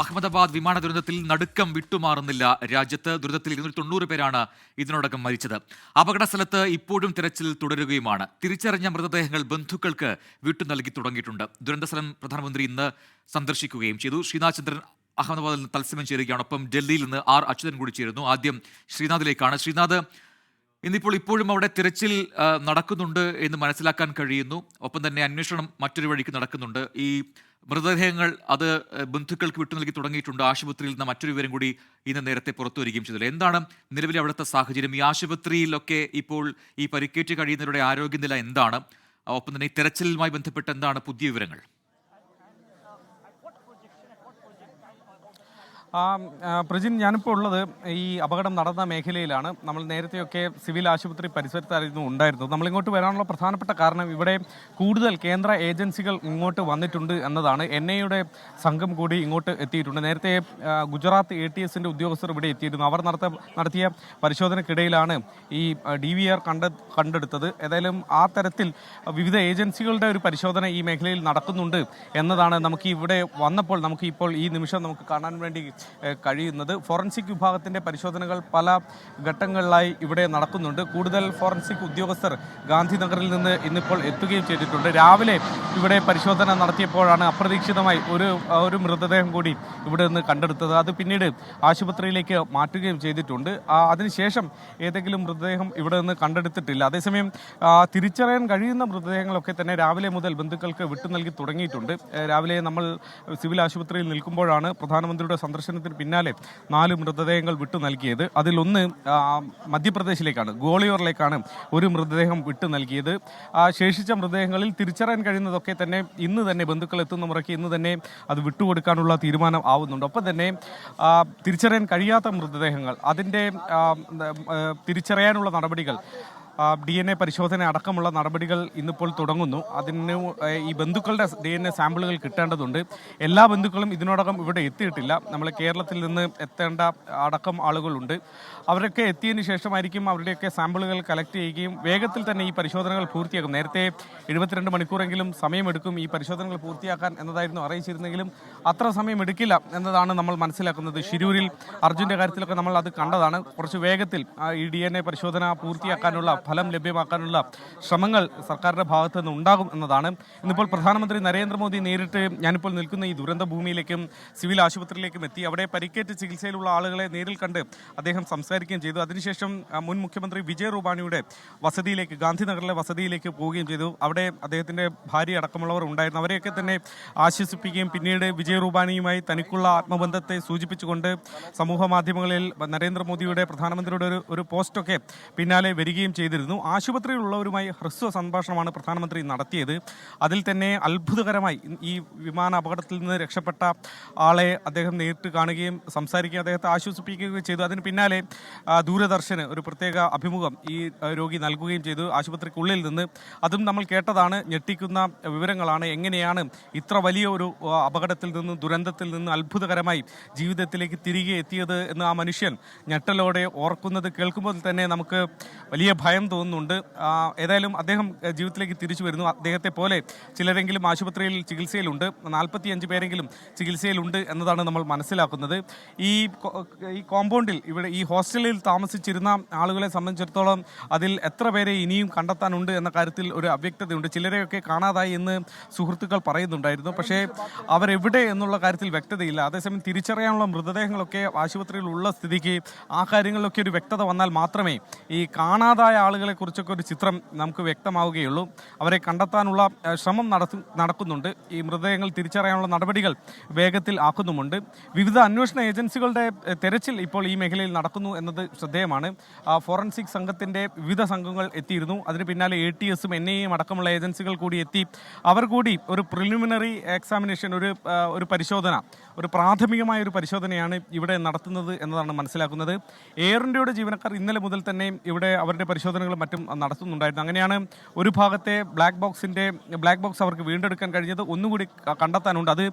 അഹമ്മദാബാദ് വിമാന ദുരന്തത്തിൽ നടുക്കം വിട്ടുമാറുന്നില്ല. രാജ്യത്ത് ദുരന്തത്തിൽ ഇരുന്നൂറ്റി തൊണ്ണൂറ് പേരാണ് ഇതിനോടകം മരിച്ചത്. അപകട സ്ഥലത്ത് ഇപ്പോഴും തിരച്ചിൽ തുടരുകയുമാണ്. തിരിച്ചറിഞ്ഞ മൃതദേഹങ്ങൾ ബന്ധുക്കൾക്ക് വിട്ടു നൽകി തുടങ്ങിയിട്ടുണ്ട്. ദുരന്ത സ്ഥലം പ്രധാനമന്ത്രി ഇന്ന് സന്ദർശിക്കുകയും ചെയ്തു. ശ്രീനാഥ് ചന്ദ്രൻ അഹമ്മദാബാദിൽ നിന്ന് തത്സമയം ചേരുകയാണ്. ഒപ്പം ഡൽഹിയിൽ നിന്ന് ആർ അച്യുതൻ കൂടി ചേരുന്നു. ആദ്യം ശ്രീനാഥിലേക്കാണ്. ശ്രീനാഥ് ഇന്നിപ്പോൾ ഇപ്പോഴും അവിടെ തിരച്ചിൽ നടക്കുന്നുണ്ട് എന്ന് മനസ്സിലാക്കാൻ കഴിയുന്നു. ഒപ്പം തന്നെ അന്വേഷണം മറ്റൊരു വഴിക്ക് നടക്കുന്നുണ്ട്. ഈ മൃതദേഹങ്ങൾ അത് ബന്ധുക്കൾക്ക് വിട്ടു നൽകി തുടങ്ങിയിട്ടുണ്ട്. ആശുപത്രിയിൽ നിന്ന് മറ്റൊരു വിവരം കൂടി ഇന്ന് നേരത്തെ പുറത്തു വരികയും ചെയ്തത് എന്താണ് നിലവിലെ അവിടുത്തെ സാഹചര്യം? ഈ ആശുപത്രിയിലൊക്കെ ഇപ്പോൾ ഈ പരിക്കേറ്റ് കഴിയുന്നവരുടെ ആരോഗ്യനില എന്താണ്? ഒപ്പം തന്നെ ഈ തെരച്ചിലുമായി ബന്ധപ്പെട്ട് എന്താണ് പുതിയ വിവരങ്ങൾ ആ, ആ, പ്രജിൻ ഞാനിപ്പോൾ ഉള്ളത് ഈ അപകടം നടന്ന മേഖലയിലാണ്. നമ്മൾ നേരത്തെയൊക്കെ സിവിൽ ആശുപത്രി പരിസരത്തായിരുന്നു ഉണ്ടായിരുന്നത്. നമ്മളിങ്ങോട്ട് വരാനുള്ള പ്രധാനപ്പെട്ട കാരണം ഇവിടെ കൂടുതൽ കേന്ദ്ര ഏജൻസികൾ ഇങ്ങോട്ട് വന്നിട്ടുണ്ട് എന്നതാണ്. എൻ ഐയുടെ സംഘം കൂടി ഇങ്ങോട്ട് എത്തിയിട്ടുണ്ട്. നേരത്തെ ഗുജറാത്ത് എ ടി എസിന്റെ ഉദ്യോഗസ്ഥർ ഇവിടെ എത്തിയിരുന്നു. അവർ നടത്ത നടത്തിയ പരിശോധനയ്ക്കിടയിലാണ് ഈ ഡി വി ആർ കണ്ട കണ്ടെടുത്തത്. ഏതായാലും ആ തരത്തിൽ വിവിധ ഏജൻസികളുടെ ഒരു പരിശോധന ഈ മേഖലയിൽ നടക്കുന്നുണ്ട് എന്നതാണ് നമുക്ക് ഇവിടെ വന്നപ്പോൾ നമുക്ക് ഇപ്പോൾ ഈ നിമിഷം നമുക്ക് കാണാൻ വേണ്ടി കഴിയുന്നത്. ഫോറൻസിക് വിഭാഗത്തിന്റെ പരിശോധനകൾ പല ഘട്ടങ്ങളിലായി ഇവിടെ നടക്കുന്നുണ്ട്. കൂടുതൽ ഫോറൻസിക് ഉദ്യോഗസ്ഥർ ഗാന്ധിനഗറിൽ നിന്ന് ഇന്നിപ്പോൾ എത്തുകയും ചെയ്തിട്ടുണ്ട്. രാവിലെ ഇവിടെ പരിശോധന നടത്തിയപ്പോഴാണ് അപ്രതീക്ഷിതമായി ഒരു ഒരു മൃതദേഹം കൂടി ഇവിടെ നിന്ന് കണ്ടെടുത്തത്. അത് പിന്നീട് ആശുപത്രിയിലേക്ക് മാറ്റുകയും ചെയ്തിട്ടുണ്ട്. അതിനുശേഷം ഏതെങ്കിലും മൃതദേഹം ഇവിടെ നിന്ന് കണ്ടെടുത്തിട്ടില്ല. അതേസമയം തിരിച്ചറിയാൻ കഴിയുന്ന മൃതദേഹങ്ങളൊക്കെ തന്നെ രാവിലെ മുതൽ ബന്ധുക്കൾക്ക് വിട്ടു നൽകി തുടങ്ങിയിട്ടുണ്ട്. രാവിലെ നമ്മൾ സിവിൽ ആശുപത്രിയിൽ നിൽക്കുമ്പോഴാണ് പ്രധാനമന്ത്രിയുടെ സന്ദർശനത്തിന് പിന്നാലെ നാല് മൃതദേഹങ്ങൾ വിട്ടു നൽകിയത്. അതിലൊന്ന് മധ്യപ്രദേശിലേക്കാണ് ഗോളിയോറിലേക്കാണ് ഒരു മൃതദേഹം വിട്ടു നൽകിയത്. ശേഷിച്ച മൃതദേഹങ്ങളിൽ തിരിച്ചറിയാൻ കഴിയുന്നതൊക്കെ തന്നെ ഇന്ന് തന്നെ ബന്ധുക്കൾ എത്തുന്ന മുറയ്ക്ക് ഇന്ന് തന്നെ അത് വിട്ടുകൊടുക്കാനുള്ള തീരുമാനം ആവുന്നുണ്ട്. ഒപ്പം തന്നെ തിരിച്ചറിയാൻ കഴിയാത്ത മൃതദേഹങ്ങൾ അതിന്റെ തിരിച്ചറിയാനുള്ള നടപടികൾ ഡി എൻ എ പരിശോധന അടക്കമുള്ള നടപടികൾ ഇന്നിപ്പോൾ തുടങ്ങുന്നു. അതിന് ഈ ബന്ധുക്കളുടെ ഡി എൻ എ സാമ്പിളുകൾ കിട്ടേണ്ടതുണ്ട്. എല്ലാ ബന്ധുക്കളും ഇതിനോടകം ഇവിടെ എത്തിയിട്ടില്ല. നമ്മൾ കേരളത്തിൽ നിന്ന് എത്തേണ്ട അടക്കം ആളുകളുണ്ട്. അവരൊക്കെ എത്തിയതിനു ശേഷമായിരിക്കും അവരുടെയൊക്കെ സാമ്പിളുകൾ കളക്ട് ചെയ്യുകയും വേഗത്തിൽ തന്നെ ഈ പരിശോധനകൾ പൂർത്തിയാക്കും. നേരത്തെ എഴുപത്തിരണ്ട് മണിക്കൂറെങ്കിലും സമയമെടുക്കും ഈ പരിശോധനകൾ പൂർത്തിയാക്കാൻ എന്നതായിരുന്നു അറിയിച്ചിരുന്നെങ്കിലും അത്ര സമയം എടുക്കില്ല എന്നതാണ് നമ്മൾ മനസ്സിലാക്കുന്നത്. ശിരൂരിൽ അർജുന്റെ കാര്യത്തിലൊക്കെ നമ്മൾ അത് കണ്ടതാണ്. കുറച്ച് വേഗത്തിൽ ഈ ഡി പരിശോധന പൂർത്തിയാക്കാനുള്ള ഫലം ലഭ്യമാക്കാനുള്ള ശ്രമങ്ങൾ സർക്കാരിന്റെ ഭാഗത്തു നിന്ന് ഉണ്ടാകും എന്നതാണ്. ഇന്നിപ്പോൾ പ്രധാനമന്ത്രി നരേന്ദ്രമോദി നേരിട്ട് ഞാനിപ്പോൾ നിൽക്കുന്ന ഈ ദുരന്ത ഭൂമിയിലേക്കും സിവിൽ ആശുപത്രിയിലേക്കും എത്തി. അവിടെ പരിക്കേറ്റ് ചികിത്സയിലുള്ള ആളുകളെ നേരിൽ കണ്ട് അദ്ദേഹം സംസാരിക്കുകയും ചെയ്തു. അതിനുശേഷം മുൻ മുഖ്യമന്ത്രി വിജയ് റൂപാണിയുടെ വസതിയിലേക്ക് ഗാന്ധിനഗറിലെ വസതിയിലേക്ക് പോവുകയും ചെയ്തു. അവിടെ അദ്ദേഹത്തിന്റെ ഭാര്യ അടക്കമുള്ളവർ ഉണ്ടായിരുന്നു. അവരെയൊക്കെ തന്നെ ആശ്വസിപ്പിക്കുകയും പിന്നീട് വിജയ് റൂപാണിയുമായി തനിക്കുള്ള ആത്മബന്ധത്തെ സൂചിപ്പിച്ചുകൊണ്ട് സമൂഹ മാധ്യമങ്ങളിൽ നരേന്ദ്രമോദിയുടെ പ്രധാനമന്ത്രിയുടെ ഒരു ഒരു പോസ്റ്റൊക്കെ പിന്നാലെ വരികയും ചെയ്തിരുന്നു ആശുപത്രിയിലുള്ളവരുമായി ഹ്രസ്വ സംഭാഷണമാണ് പ്രധാനമന്ത്രി നടത്തിയത്. അതിൽ തന്നെ അത്ഭുതകരമായി ഈ വിമാന അപകടത്തിൽ നിന്ന് രക്ഷപ്പെട്ട ആളെ അദ്ദേഹം നേരിട്ട് കാണുകയും സംസാരിക്കുകയും അദ്ദേഹത്തെ ആശ്വസിപ്പിക്കുകയും ചെയ്തു. അതിന് പിന്നാലെ ദൂരദർശന് ഒരു പ്രത്യേക അഭിമുഖം ഈ രോഗി നൽകുകയും ചെയ്തു. ആശുപത്രിക്കുള്ളിൽ നിന്ന് അതും നമ്മൾ കേട്ടതാണ്. ഞെട്ടിക്കുന്ന വിവരങ്ങളാണ്. എങ്ങനെയാണ് ഇത്ര വലിയ ഒരു അപകടത്തിൽ നിന്ന് ദുരന്തത്തിൽ നിന്ന് അത്ഭുതകരമായി ജീവിതത്തിലേക്ക് തിരികെ എത്തിയത് എന്ന് ആ മനുഷ്യൻ ഞെട്ടലോടെ ഓർക്കുന്നത് കേൾക്കുമ്പോൾ തന്നെ നമുക്ക് വലിയ ഭയം തോന്നുന്നുണ്ട്. ആ, ഏതായാലും അദ്ദേഹം ജീവിതത്തിലേക്ക് തിരിച്ചു വരുന്നു. അദ്ദേഹത്തെ പോലെ ചിലരെങ്കിലും ആശുപത്രിയിൽ ചികിത്സയിലുണ്ട്. നാൽപ്പത്തിയഞ്ച് പേരെങ്കിലും ചികിത്സയിലുണ്ട് എന്നതാണ് നമ്മൾ മനസ്സിലാക്കുന്നത്. ഈ ഈ കോമ്പൗണ്ടിൽ ഇവിടെ ഈ ഹോസ്റ്റലിൽ താമസിച്ചിരുന്ന ആളുകളെ സംബന്ധിച്ചിടത്തോളം അതിൽ എത്ര പേരെ ഇനിയും കണ്ടെത്താനുണ്ട് എന്ന കാര്യത്തിൽ ഒരു അവ്യക്തതയുണ്ട്. ചിലരെയൊക്കെ കാണാതായി എന്ന് സുഹൃത്തുക്കൾ പറയുന്നുണ്ടായിരുന്നു. പക്ഷേ അവരെവിടെ എന്നുള്ള കാര്യത്തിൽ വ്യക്തതയില്ല. അതേസമയം തിരിച്ചറിയാനുള്ള മൃതദേഹങ്ങളൊക്കെ ആശുപത്രിയിൽ ഉള്ള സ്ഥിതിക്ക് ആ കാര്യങ്ങളിലൊക്കെ ഒരു വ്യക്തത വന്നാൽ മാത്രമേ ഈ കാണാതായ ആളുകളെ കുറിച്ചൊക്കെ ഒരു ചിത്രം നമുക്ക് വ്യക്തമാവുകയുള്ളൂ. അവരെ കണ്ടെത്താനുള്ള ശ്രമം നടക്കുന്നുണ്ട്. ഈ മൃതദേഹങ്ങൾ തിരിച്ചറിയാനുള്ള നടപടികൾ വേഗത്തിൽ ആക്കുന്നുമുണ്ട്. വിവിധ അന്വേഷണ ഏജൻസികളുടെ തെരച്ചിൽ ഇപ്പോൾ ഈ മേഖലയിൽ നടക്കുന്നു എന്നത് ശ്രദ്ധേയമാണ്. ഫോറൻസിക് സംഘത്തിന്റെ വിവിധ സംഘങ്ങൾ എത്തിയിരുന്നു. അതിന് പിന്നാലെ എ ടി എസും എൻ ഐയും അടക്കമുള്ള ഏജൻസികൾ കൂടി എത്തി. അവർ കൂടി ഒരു പ്രിലിമിനറി എക്സാമിനേഷൻ ഒരു ഒരു പരിശോധന ഒരു പ്രാഥമികമായ ഒരു പരിശോധനയാണ് ഇവിടെ നടത്തുന്നത് എന്നതാണ് മനസ്സിലാക്കുന്നത്. എയർ ഇന്ത്യയുടെ ജീവനക്കാർ ഇന്നലെ മുതൽ തന്നെ ഇവിടെ അവരുടെ പരിശോധന പരിശോധനകളും മറ്റും നടത്തുന്നുണ്ടായിരുന്നു. അങ്ങനെയാണ് ഒരു ഭാഗത്തെ ബ്ലാക്ക് ബോക്സിന്റെ ബ്ലാക്ക് ബോക്സ് അവർക്ക് വീണ്ടെടുക്കാൻ കഴിഞ്ഞത്. ഒന്നുകൂടി കണ്ടെത്താനുണ്ട്. അത്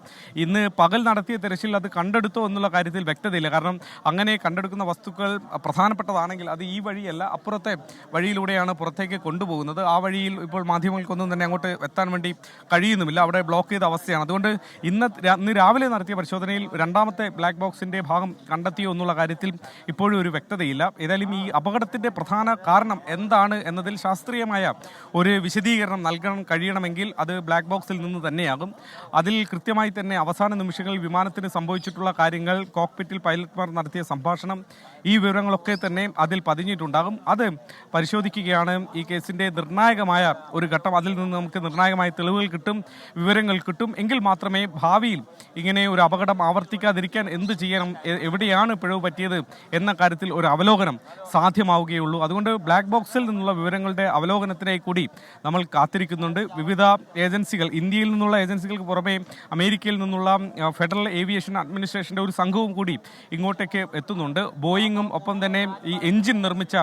ഇന്ന് പകൽ നടത്തിയ തിരച്ചിൽ അത് കണ്ടെടുത്തോ എന്നുള്ള കാര്യത്തിൽ വ്യക്തതയില്ല. കാരണം അങ്ങനെ കണ്ടെടുക്കുന്ന വസ്തുക്കൾ പ്രധാനപ്പെട്ടതാണെങ്കിൽ അത് ഈ വഴിയല്ല അപ്പുറത്തെ വഴിയിലൂടെയാണ് പുറത്തേക്ക് കൊണ്ടുപോകുന്നത്. ആ വഴിയിൽ ഇപ്പോൾ മാധ്യമങ്ങൾക്കൊന്നും തന്നെ അങ്ങോട്ട് എത്താൻ വേണ്ടി കഴിയുന്നുമില്ല. അവിടെ ബ്ലോക്ക് ചെയ്ത അവസ്ഥയാണ്. അതുകൊണ്ട് ഇന്ന് ഇന്ന് രാവിലെ നടത്തിയ പരിശോധനയിൽ രണ്ടാമത്തെ ബ്ലാക്ക് ബോക്സിന്റെ ഭാഗം കണ്ടെത്തിയോ എന്നുള്ള കാര്യത്തിൽ ഇപ്പോഴും ഒരു വ്യക്തതയില്ല. ഏതായാലും ഈ അപകടത്തിന്റെ പ്രധാന കാരണം എന്താണ് എന്നതിൽ ശാസ്ത്രീയമായ ഒരു വിശദീകരണം നൽകണം കഴിയണമെങ്കിൽ അത് ബ്ലാക്ക് ബോക്സിൽ നിന്ന് തന്നെയാകും. അതിൽ കൃത്യമായി തന്നെ അവസാന നിമിഷങ്ങളിൽ വിമാനത്തിന് സംഭവിച്ചിട്ടുള്ള കാര്യങ്ങൾ കോക്പിറ്റിൽ പൈലറ്റ്മാർ നടത്തിയ സംഭാഷണം ഈ വിവരങ്ങളൊക്കെ തന്നെ അതിൽ പതിഞ്ഞിട്ടുണ്ടാകും. അത് പരിശോധിക്കുകയാണ്. ഈ കേസിന്റെ നിർണായകമായ ഒരു ഘട്ടം അതിൽ നിന്ന് നമുക്ക് നിർണായകമായ തെളിവുകൾ കിട്ടും വിവരങ്ങൾ കിട്ടും. എങ്കിൽ മാത്രമേ ഭാവിയിൽ ഇങ്ങനെ ഒരു അപകടം ആവർത്തിക്കാതിരിക്കാൻ എന്ത് ചെയ്യണം എവിടെയാണ് പിഴവ് പറ്റിയത് എന്ന കാര്യത്തിൽ ഒരു അവലോകനം സാധ്യമാവുകയുള്ളൂ. അതുകൊണ്ട് ബ്ലാക്ക് ബോക്സിൽ നിന്നുള്ള വിവരങ്ങളുടെ അവലോകനത്തിനായി കൂടി നമ്മൾ കാത്തിരിക്കുന്നുണ്ട്. വിവിധ ഏജൻസികൾ ഇന്ത്യയിൽ നിന്നുള്ള ഏജൻസികൾക്ക് പുറമെ അമേരിക്കയിൽ നിന്നുള്ള ഫെഡറൽ ഏവിയേഷൻ അഡ്മിനിസ്ട്രേഷന്റെ ഒരു സംഘവും കൂടി ഇങ്ങോട്ടേക്ക് എത്തുന്നുണ്ട്. ബോയിങ്ങും ഒപ്പം തന്നെ ഈ എഞ്ചിൻ നിർമ്മിച്ച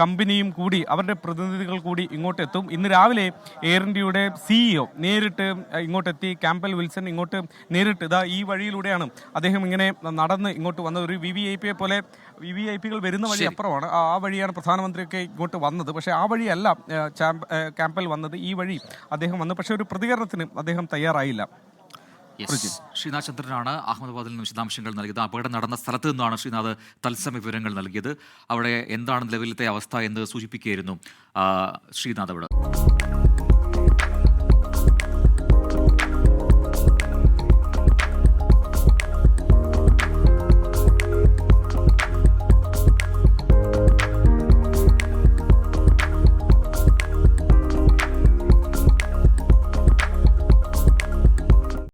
കമ്പനിയും കൂടി അവരുടെ പ്രതിനിധികൾ കൂടി ഇങ്ങോട്ട് എത്തും ഇന്ന് രാവിലെ എയർ ഇന്ത്യയുടെ സിഇഒ നേരിട്ട് ഇങ്ങോട്ടെത്തി. ക്യാമ്പൽ വിൽസൺ ഇങ്ങോട്ട് നേരിട്ട് ഇതാ ഈ വഴിയിലൂടെയാണ് അദ്ദേഹം ഇങ്ങനെ നടന്ന് ഇങ്ങോട്ട് വന്നത്. ഒരു വി വി ഐ പിയെ പോലെ വി വി ഐ പികൾ വരുന്ന വഴി അപ്പുറമാണ്. ആ ആ വഴിയാണ് പ്രധാനമന്ത്രിയൊക്കെ ഇങ്ങോട്ട് വന്നത്. പക്ഷേ ആ വഴിയല്ല ക്യാമ്പിൽ വന്നത് ഈ വഴി അദ്ദേഹം വന്നു. പക്ഷേ ഒരു പ്രതികരണത്തിന് അദ്ദേഹം തയ്യാറായില്ല. ശ്രീനാഥ് ചന്ദ്രനാണ് അഹമ്മദാബാദിൽ നിന്ന് വിശദാംശങ്ങൾ നൽകിയത്. അപകടം നടന്ന സ്ഥലത്ത് നിന്നാണ് ശ്രീനാഥ് തത്സമയ വിവരങ്ങൾ നൽകിയത്. അവിടെ എന്താണ് നിലവിലത്തെ അവസ്ഥ എന്ന് സൂചിപ്പിക്കുകയായിരുന്നു ശ്രീനാഥ് അവിടെ.